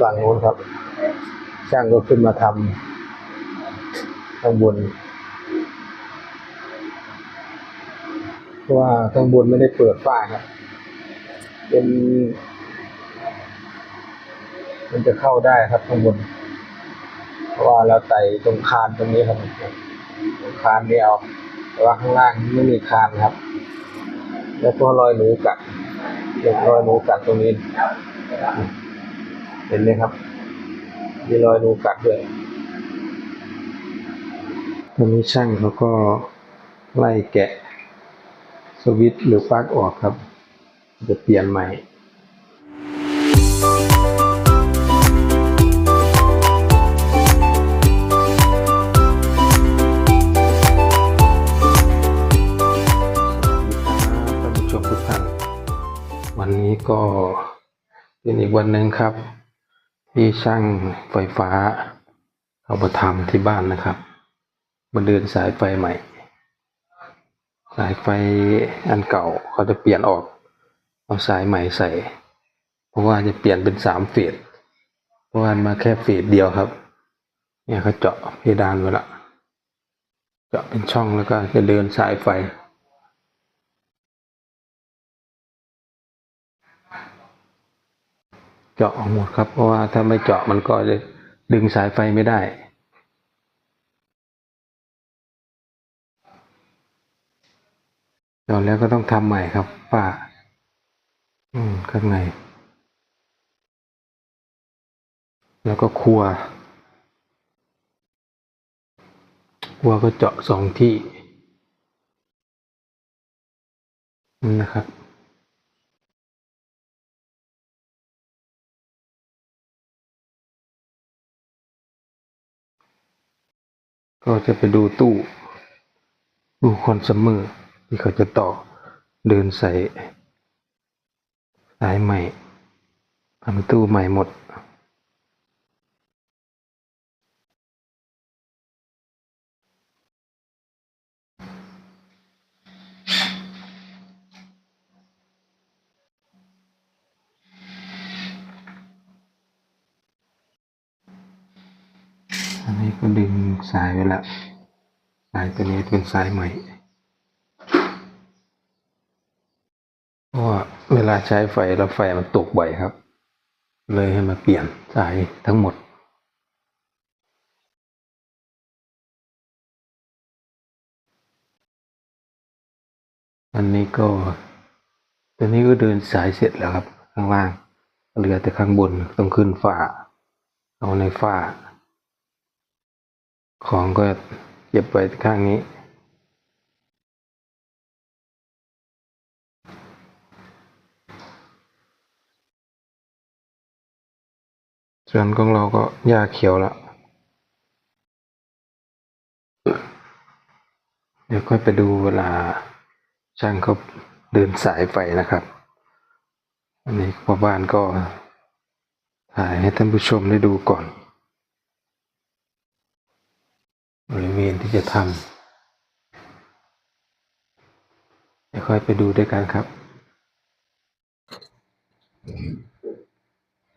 ฝั่งโน้นครับ ช่างก็ขึ้นมาทำข้างบนเพราะว่าข้างบนไม่ได้เปิดฝ้าครับ เป็น มันจะเข้าได้ครับข้างบน เพราะว่าเราไต่ตรงคานตรงนี้ครับตรงคานเดียวแต่ว่าข้างล่างไม่มีคานครับ แล้วก็รอยหนูกัดเห็นรอยหนูกัดตรงนี้ เห็นไหมครับ มีรอยหนูกัดด้วยตอนนี้ช่างเขาก็ไล่แกะ สวิตช์หรือปลั๊กออกครับ จะเปลี่ยนใหม่สวัสดีครับผู้ชมทุกท่านวันนี้ก็เป็นอีกวันหนึ่งครับ ที่ช่างไฟฟ้า เอามาทำที่บ้านนะครับมาเดินสายไฟใหม่ สายไฟอันเก่าเขาจะเปลี่ยนออก เอาสายใหม่ใส่ เพราะว่าจะเปลี่ยนเป็นสามเฟสเพราะว่ามาแค่เฟสเดียวครับ เนี่ยเขาเจาะเพดานไว้ละเจาะเป็นช่องแล้วก็จะเดินสายไฟ เจาะออกหมดครับ เพราะว่าถ้าไม่เจาะมันก็จะดึงสายไฟไม่ได้ เจาะแล้วก็ต้องทำใหม่ครับป้าอืมข้างใน แล้วก็ครัวครัวก็เจาะสองที่นี่นะครับ ก็จะไปดูตู้ ดูคอนซัมเมอร์ ที่เขาจะต่อเดินใส่สายใหม่ทำตู้ใหม่หมด สายไว้แล้วสายตัวนี้เป็นสายใหม่เพราะว่าเวลาใช้ไฟแล้วไฟมันตกบ่อยครับ เลยให้มาเปลี่ยนสายทั้งหมดอันนี้ก็ตัวนี้ก็เดินสายเสร็จแล้วครับ ข้างล่าง เหลือแต่ข้างบนต้องขึ้นฝ้า เอาในฝ้า ของก็เก็บไว้ข้างนี้ ส่วนของเราก็หญ้าเขียวล้วเดี๋ยวค่อยไปดูเวลาช่างเขาเดินสายไฟนะครับ อันนี้พ่อบ้านก็ถ่ายให้ท่านผู้ชมได้ดูก่อน บริเวณที่จะทำเดี๋ยวค่อยไปดูด้วยกันครับ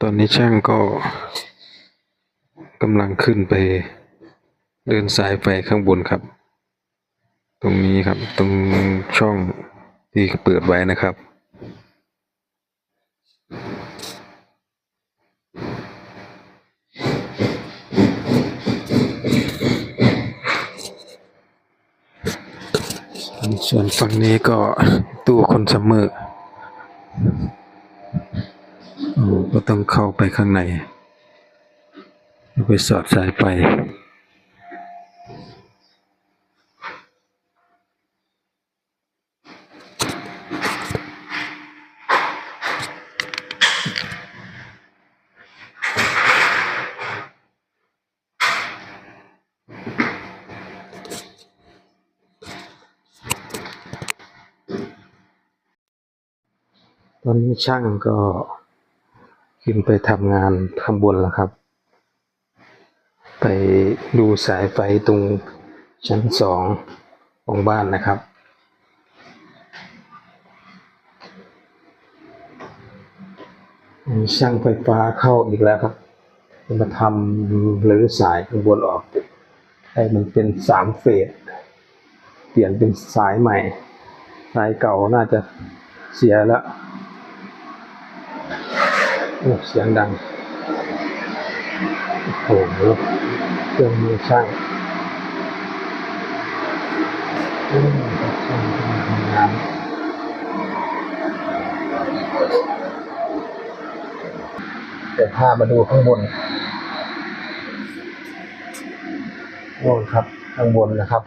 ตอนนี้ช่างก็กำลังขึ้นไปเดินสายไฟข้างบนครับ ตรงนี้ครับตรงช่องที่เปิดไว้นะครับ ส่วนฝั่งนี้ก็ตู้คนซัมเมอร์โอ้ก็ต้องเข้าไปข้างใน ไปสอดสายไป ตอนนี้ช่างก็ขึ้นไปทำงานข้างบนแล้วครับ ไปดูสายไฟตรงชั้นสองของบ้านนะครับ ช่างไฟฟ้าเข้าอีกแล้วครับมาทำหรือสายข้างบนออก ให้มันเป็นสามเฟสเปลี่ยนเป็นสายใหม่ สายเก่าน่าจะเสียแล้ว โอ้เสียงดัง โอ้โหเครื่องมือช่างอืมช่างทำงานแต่ถ้ามาดูข้างบนโน่นครับ ข้างบนนะครับ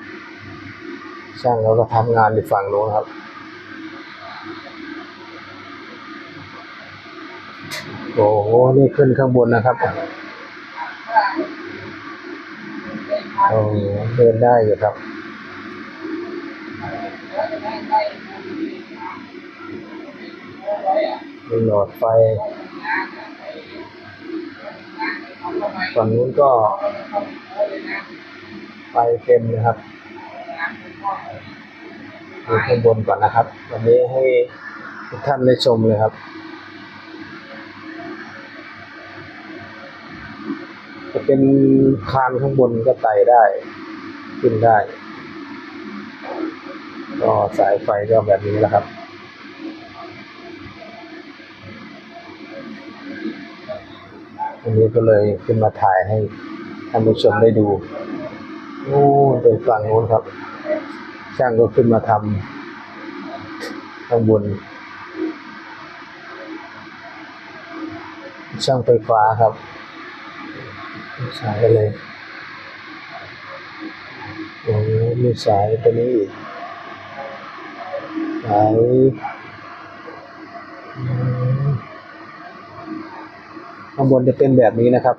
ช่างเขาก็ทำงานอยู่ฝั่งโน้นครับ โอ้โหนี่ขึ้นข้างบนนะครับโอ้เดินได้อยู่ครับมีหลอดไฟฝั่งนู้นก็ไฟเต็มนะครับดูข้างบนก่อนนะครับ วันนี้ให้ทุกท่านได้ชมเลยครับ เป็นคานข้างบนก็ไต่ได้ ขึ้นได้ ก็สายไฟก็แบบนี้แหละครับวันนี้ก็เลยขึ้นมาถ่ายให้ท่านผู้ชมได้ดูโอ้ไปฝั่งโน้นครับ ช่างก็ขึ้นมาทำข้างบนช่างไฟฟ้าครับ สายอะไรโอ้มีสายตัวนี้อีกสายอืมข้างบนจะเป็นแบบนี้นะครับ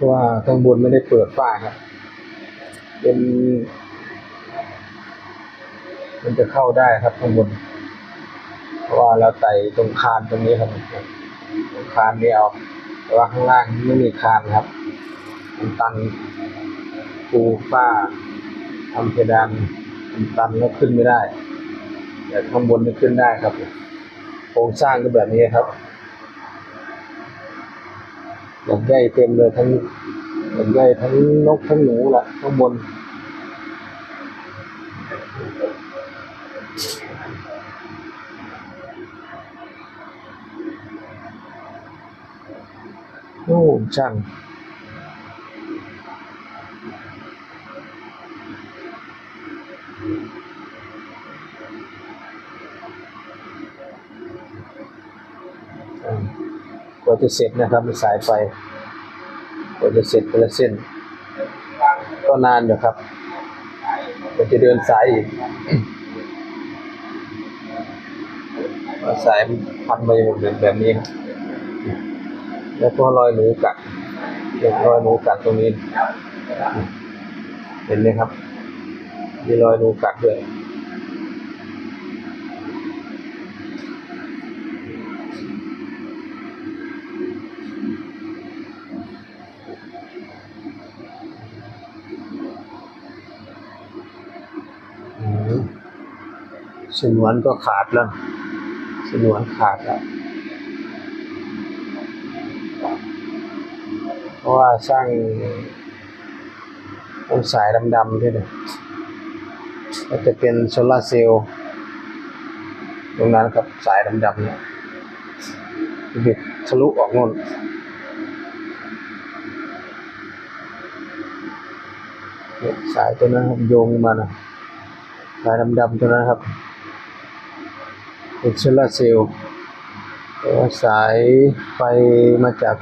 ราะว่าข้างบนไม่ได้เปิดฝ้าครับ เป็น มันจะเข้าได้ครับข้างบน เพราะว่าเราไต่ตรงคานตรงนี้ครับตรงคานนี้เอาแต่ว่าข้างล่างไม่มีคานครับมันตันปูฝ้าทำเพดานมันตันแล้วขึ้นไม่ได้ แต่ข้างบนนี่ขึ้นได้ครับโครงสร้างก็แบบนี้ครับ ดอกใหญ่เต็มเลยทั้งดอกใหญ่ทั้งนกทั้งหนูแหละข้างบนโอ้ช่าง ว่าจะเสร็จนะครับสายไฟกว่าจะเสร็จแต่ละเส้น ก็นานอยู่ครับกว่าจะเดินสายอีกสายพันไปหมดแบบนี้ครับแล้วก็รอยหนูกัดเห็นรอยหนูกัดตรงนี้ เห็นไหมครับ มีรอยหนูกัดด้วย ฉนวนก็ขาดแล้วฉนวนขาดแล้วเพราะว่าสร้างตรงสายดำๆด้วยนะก็จะเป็นโซลาร์เซลล์ตรงนั้นครับสายดำๆเนี่ยบิดทะลุออกโน่นเนี่ยสายตัวนั้นครับโยงมานะสายดำๆตัวนั้นครับ เป็นโซลาร์เซลล์แล้วสายไฟมาจาก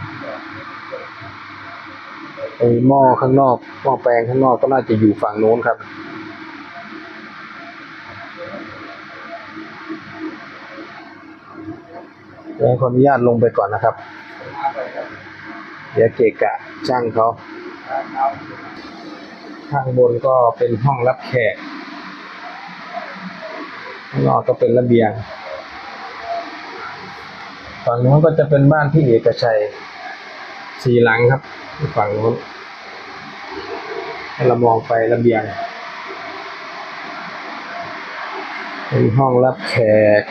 ไอหม้อข้างนอกหม้อแปลงข้างนอกก็น่าจะอยู่ฝั่งโน้นครับ เดี๋ยวขออนุญาตลงไปก่อนนะครับ เดี๋ยวเกะกะช่างเขา ข้างบนก็เป็นห้องรับแขกข้างนอกก็เป็นระเบียง ฝั่งนู้นก็จะเป็นบ้านที่เอกชัยสี่หลังครับ ฝั่งนู้นถ้าเรามองไประเบียง เป็นห้องรับแขก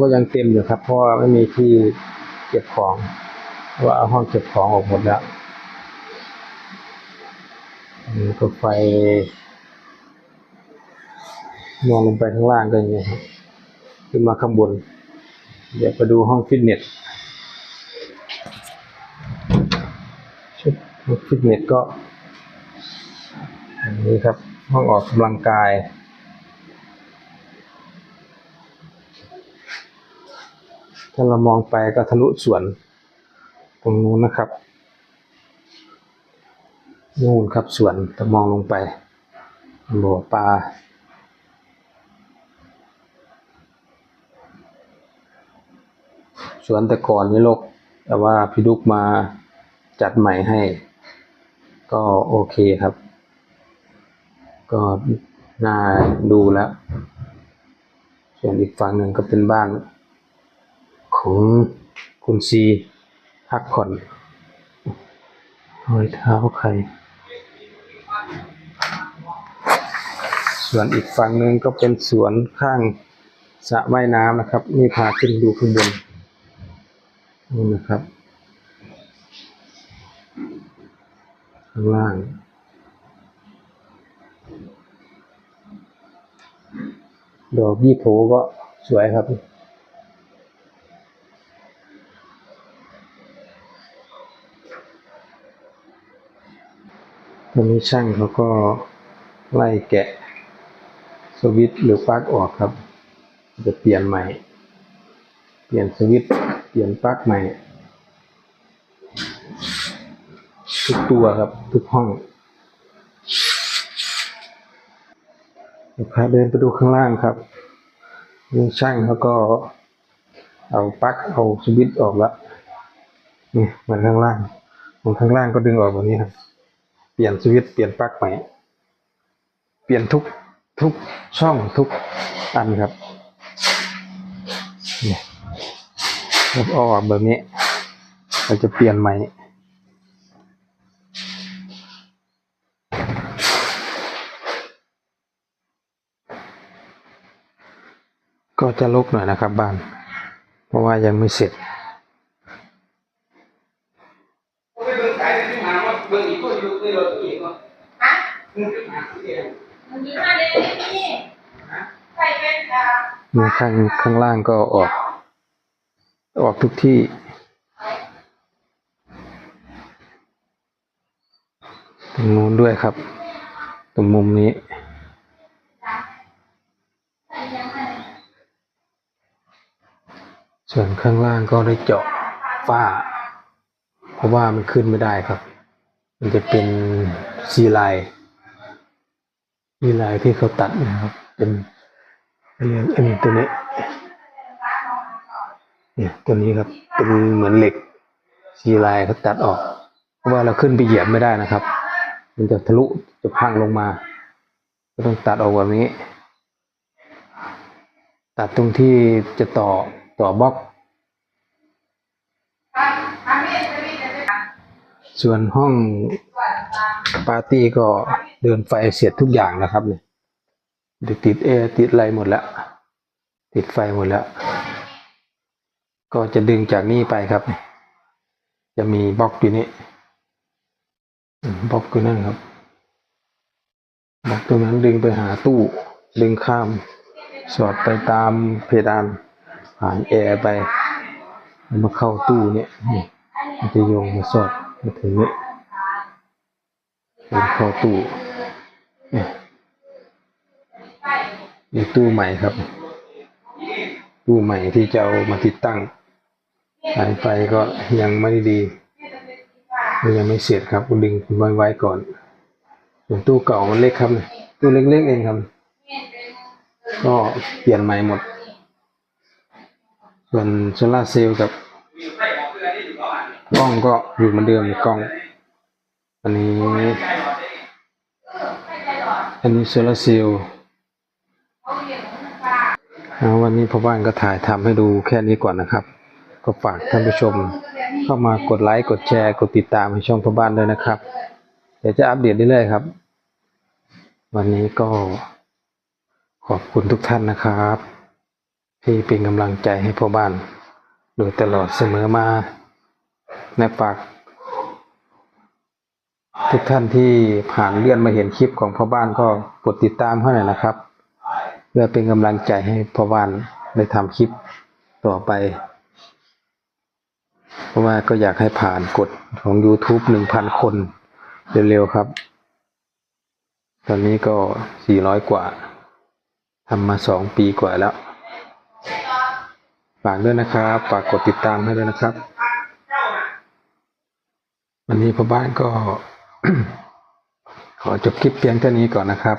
ก็ยังเต็มอยู่ครับ เพราะว่าไม่มีที่เก็บของว่าเอาห้องเก็บของออกหมดแล้วนี่ก็ไฟมองลงไปข้างล่างก็อย่างเงี้ยครับขึ้นมาข้างบน เดี๋ยวไปดูห้องฟิตเนสชุดฟิตเนสก็อันนี้ครับ ห้องออกกำลังกาย ถ้าเรามองไปก็ทะลุสวน ตรงนู้นนะครับนู่นครับสวนถ้ามองลงไปบ่อปลาสวนแต่ก่อนนี่รกแต่ว่าพี่ดุกมาจัดใหม่ให้ ก็โอเคครับ ก็น่าดูแล้ว ส่วนอีกฝั่งหนึ่งก็เป็นบ้าน ของคุณซีพักผ่อนรอยเท้าใคร ส่วนอีกฝั่งหนึ่งก็เป็นสวนข้างสระว่ายน้ำนะครับ นี่พาขึ้นดูข้างบนนี่นะครับ ข้างล่างดอกยี่โผก็สวยครับ ตอนนี้ช่างเขาก็ไล่แกะสวิตช์หรือปลั๊กออกครับ จะเปลี่ยนใหม่ เปลี่ยนสวิตช์เปลี่ยนปลั๊กใหม่ ทุกตัวครับ ทุกห้องพาเดินไปดูข้างล่างครับนี่ช่างเขาก็เอาปลั๊กเอาสวิตช์ออกแล้วนี่มือนข้างล่างของข้างล่างก็ดึงออกแบบนี้ครับ เปลี่ยนสวิตช์เปลี่ยนปลั๊กใหม่เปลี่ยนทุกทุกช่องทุกอันครับเนี่ยแล้วเอออกแบบนี้เราจะเปลี่ยนใหม่ก็จะลกหน่อยนะครับบ้าน เพราะว่ายังไม่เสร็จ ผมไปเบิ่งสายที่หาว่าเบิ่งอีกตัวอยู่ในรถอีกว่า ฮะ มึงจะหาที่เดียว มันมีมาเล่นนี่ใส่เป็นอ่า เนี่ย ข้างข้างล่างก็ออก ออกทุกที่ ตรงนู้นด้วยครับ ตรงมุมนี้ ส่วนข้างล่างก็ได้เจาะฝ้า เพราะว่ามันขึ้นไม่ได้ครับ มันจะเป็นซีไลซีไลที่เขาตัดนะครับ เป็น เรียกอันนี้ตัวนี้เนี่ยตัวนี้ครับเป็นเหมือนเหล็กซีไลน์เขาตัดออก เพราะว่าเราขึ้นไปเหยียบไม่ได้นะครับ มันจะทะลุจะพังลงมา ก็ต้องตัดออกแบบนี้ ตัดตรงที่จะต่อต่อบล็อก ส่วนห้องปาร์ตี้ก็เดินไฟเสียดทุกอย่างนะครับเนี่ย เดี๋ยวติดแอร์ติดอะไรหมดแล้ว ติดไฟหมดแล้ว ก็จะดึงจากนี่ไปครับ จะมีบล็อกอยู่นี่บล็อกตัวนั่นครับบล็อกตัวนั้นดึงไปหาตู้ ดึงข้าม สอดไปตามเพดานผ่านแอร์ไปมาเข้าตู้เนี่ยนี่มันจะโยงมาสอดมาถึงนี้เป็นเข้าตู้เนี่ย นี่ตู้ใหม่ครับ ตู้ใหม่ที่จะเอามาติดตั้งสายไฟก็ยังไม่ดีมันยังไม่เสร็จครับก็ดึงไว้ไว้ก่อนส่วนตู้เก่ามันเล็กครับเนี่ยตู้เล็กๆเองครับ ก็เปลี่ยนใหม่หมด ส่วนโซลาเซลล์กับกล้องก็อยู่เหมือนเดิมกล้อง อันนี้ อันนี้โซลาเซลล์ วันนี้พ่อบ้านก็ถ่ายทำให้ดูแค่นี้ก่อนนะครับ ก็ฝากท่านผู้ชมเข้ามากดไลค์กดแชร์กดติดตามให้ช่องพ่อบ้านด้วยนะครับเดี๋ยวจะอัปเดตเรื่อยๆครับ วันนี้ก็ขอบคุณทุกท่านนะครับ ที่เป็นกำลังใจให้พ่อบ้านโดยตลอดเสมอมาและฝากทุกท่านที่ผ่านเลื่อนมาเห็นคลิปของพ่อบ้านก็กดติดตามให้หน่อยนะครับ พื่อเป็นกำลังใจให้พ่อบ้านได้ทำคลิปต่อไป เพราะว่าก็อยากให้ผ่านกฎของ YouTube หนึ่งพันคนเร็วๆครับ ตอนนี้ก็สี่ร้อยกว่าทำมาสองปีกว่าแล้ว ฝากด้วยนะครับฝากกดติดตามให้ด้วยนะครับ วันนี้พ่อบ้านก็ ขอจบคลิปเพียงเท่านี้ก่อนนะครับ